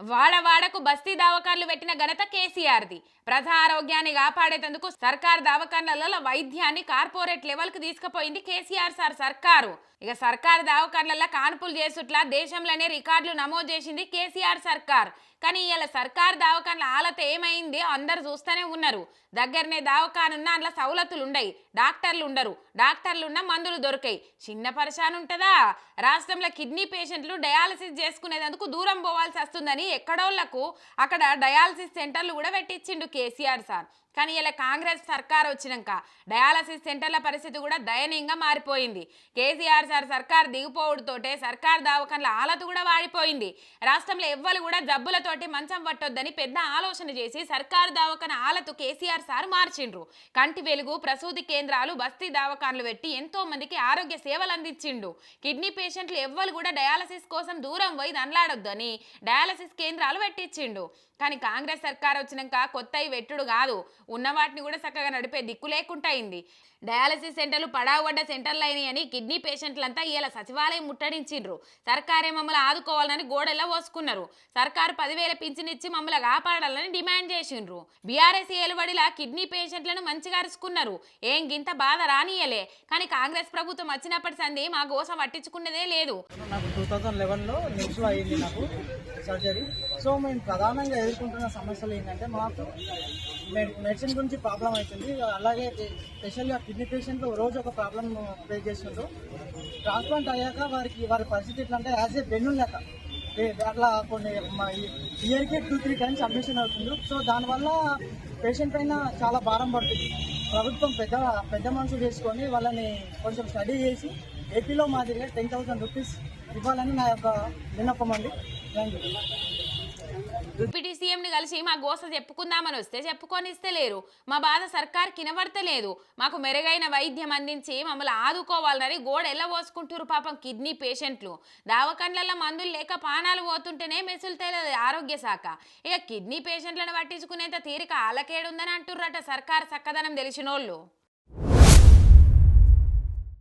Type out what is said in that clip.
వాడవాడకు బస్తీ దవాఖాన్లు పెట్టిన ఘనత కేసీఆర్ది. ప్రజా ఆరోగ్యాన్ని కాపాడేటందుకు సర్కార్ దవాఖాన్లలో వైద్యాన్ని కార్పొరేట్ లెవెల్కి తీసుకుపోయింది కేసీఆర్ సార్ సర్కారు. ఇక సర్కార్ దవాఖాన్లలో కాన్పులు చేసుట్లా దేశంలోనే రికార్డులు నమోదు చేసింది కేసీఆర్ సర్కార్. కానీ ఇలా సర్కార్ దవాఖాన్ల ఆలత ఏమైంది అందరు చూస్తూనే ఉన్నారు. దగ్గరనే దావకానున్న అందులో సవలతులు ఉండయి డాక్టర్లు ఉండరు డాక్టర్లు ఉన్న మందులు దొరికాయి. చిన్న పరిశాన్ ఉంటుందా? రాష్ట్రంలో కిడ్నీ పేషెంట్లు డయాలసిస్ చేసుకునేందుకు దూరం పోవాల్సి వస్తుందని ఎక్కడోళ్ళకు అక్కడ డయాలసిస్ సెంటర్లు కూడా పెట్టించిండు కేసీఆర్ సార్. కానీ ఇలా కాంగ్రెస్ సర్కార్ వచ్చినాక డయాలసిస్ సెంటర్ల పరిస్థితి కూడా దయనీయంగా మారిపోయింది. కేసీఆర్ సార్ సర్కార్ దిగిపోవడంతోటే సర్కార్ దావకంల ఆలత కూడా వాడిపోయింది. రాష్ట్రంలో ఎవ్వరు కూడా జబ్బులతోటి మంచం పట్టొద్దని పెద్ద ఆలోచన చేసి సర్కార్ దావకన ఆలతు కేసీఆర్ సార్ మార్చిండ్రు. కంటి వెలుగు ప్రసూతి కేంద్రాలు బస్తీ దవాఖాన్లు పెట్టి ఎంతో మందికి ఆరోగ్య సేవలు అందించిండు. కిడ్నీ పేషెంట్లు ఎవ్వరు కూడా డయాలసిస్ కోసం దూరం పోయి దండ్లాడొద్దని డయాలసిస్ కేంద్రాలు పెట్టించిండు. కానీ కాంగ్రెస్ సర్కార్ వచ్చినాక కొత్తవి వెట్టుడు కాదు. ఉన్న వాటిని కూడా చక్కగా నడిపే దిక్కు లేకుండా అయింది. డయాలసిస్ సెంటర్లు పడావడ్డ సెంటర్లు అయినాయని కిడ్నీ పేషెంట్లంతా ఇలా సచివాలయం ముట్టడించిండ్రు. సర్కారే మమ్మల్ని ఆదుకోవాలని గోడెల్లా పోసుకున్నారు. సర్కారు పదివేల పింఛనిచ్చి మమ్మల్ని కాపాడాలని డిమాండ్ చేసిండ్రు. బీఆర్ఎస్ ఏలుబడిలా కిడ్నీ పేషెంట్లను మంచిగా అరుచుకున్నారు. ఏం గింత బాధ రానియలే కానీ కాంగ్రెస్ ప్రభుత్వం వచ్చినప్పటి సంది మా గోస పట్టించుకున్నదే లేదు. నాకు టూ థౌజండ్ లెవెన్లో నిమ్స్లో అయింది నాకు సర్జరీ. సో మేము ప్రధానంగా ఎదుర్కొంటున్న సమస్యలు ఏంటంటే మాకు మెడిసిన్ గురించి ప్రాబ్లం అవుతుంది అలాగే స్పెషల్గా కిడ్నీ పేషెంట్లు రోజు ఒక ప్రాబ్లం ఫేస్ చేస్తుండ్రు. ట్రాన్స్ప్లాంట్ అయ్యాక వారికి వారి పరిస్థితి ఎట్లా అంటే యాజ్ ఏ బెన్ను లేక. అట్లా కొన్ని ఇయర్కి టూ త్రీ టైమ్స్ అడ్మిషన్ అవుతుంది సో దానివల్ల పేషెంట్ పైన చాలా భారం పడుతుంది. ప్రభుత్వం పెద్ద పెద్ద మనసు చేసుకొని వాళ్ళని కొంచెం స్టడీ చేసి ఏపీలో మాదిరిగా టెన్ థౌసండ్ రూపీస్ ఇవ్వాలని నా యొక్క విన్నపం అండి. థ్యాంక్ యూ డిప్యూటీ సీఎంని కలిసి మా గోస చెప్పుకుందామని వస్తే చెప్పుకొని ఇస్తలేరు. మా బాధ సర్కార్ కినబడతలేదు. మాకు మెరుగైన వైద్యం అందించి మమ్మల్ని ఆదుకోవాలని గోడ ఎలా పాపం కిడ్నీ పేషెంట్లు. దావకండ్లలో మందులు లేక పానాలు పోతుంటేనే మెసులుతలేదు ఆరోగ్య శాఖ. ఇక కిడ్నీ పేషెంట్లను పట్టించుకునేంత తీరిక ఆలకేడుందని అంటుర్రట సర్కార్ చక్కదనం తెలిసినోళ్ళు.